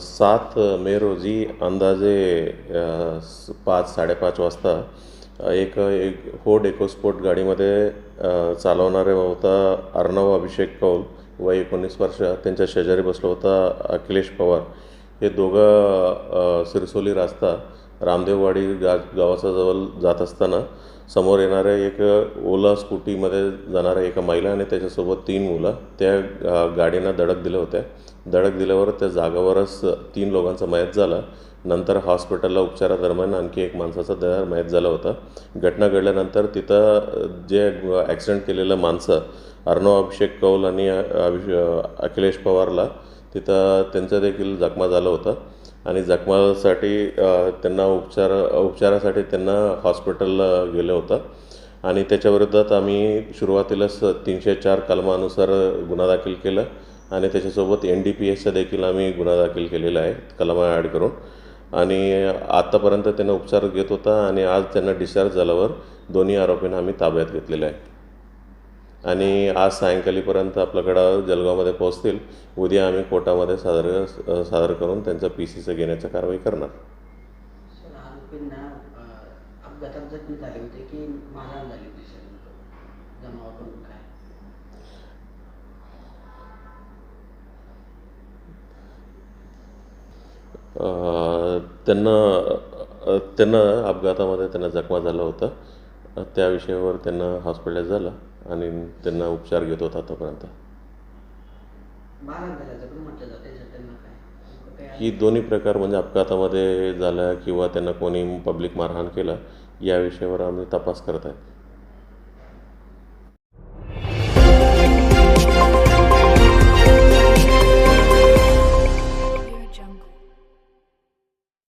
सात मे रोजी अंदाजे पाच साडेपाच वाजता एक एक हो फोर्ड एकोस्पोर्ट गाडीमध्ये चालवणारे होता अर्णव अभिषेक कौल वय एकोणीस वर्ष त्यांच्या शेजारी बसलो होता अखिलेश पवार. हे दोघं सिरसोली रास्ता रामदेववाडी गा गावाच्या जवळ जात असताना समोर येणाऱ्या एक ओला स्कूटीमध्ये जाणाऱ्या एका महिला आणि त्याच्यासोबत तीन मुलं त्या अ, गाडीनं धडक दिल्या होत्या धडक दिल्यावर त्या जागावरच तीन लोकांचा मयत झाला. नंतर हॉस्पिटलला उपचारादरम्यान आणखी एक माणसाचा दर मयत झाला होता. घटना घडल्यानंतर तिथं जे ॲक्सिडेंट केलेलं माणसं अर्णव अभिषेक कौल आणि अभिष अखिलेश पवारला तिथं त्यांचं देखील जखमा झालं होतं. आणि जखमासाठी त्यांना उपचार उपचारासाठी त्यांना हॉस्पिटलला गेलं होतं. आणि त्याच्याविरोधात आम्ही सुरुवातीलाच तीनशे चार कलमानुसार गुन्हा दाखल केला. आणि त्याच्यासोबत एन डी पी एसचा देखील आम्ही गुन्हा दाखल केलेला आहे कलमा ॲड करून. आणि आत्तापर्यंत त्यांना उपचार घेत होता आणि आज त्यांना डिस्चार्ज झाल्यावर दोन्ही आरोपींना आम्ही ताब्यात घेतलेलं आहे. आणि आज सायंकाळीपर्यंत आपल्याकडं जळगावमध्ये पोहोचतील. उद्या आम्ही कोर्टामध्ये सादर सादर करून त्यांचं पी सीचं घेण्याची कारवाई करणार. त्यांना त्यांना अपघातामध्ये त्यांना जखमा झाला होता. त्या विषयावर त्यांना हॉस्पिटल झालं आणि त्यांना उपचार घेत होता आतापर्यंत ही दोन्ही प्रकार म्हणजे अपघातामध्ये झाला किंवा त्यांना कोणी पब्लिक मारहाण केलं या विषयावर आम्ही तपास करत आहे.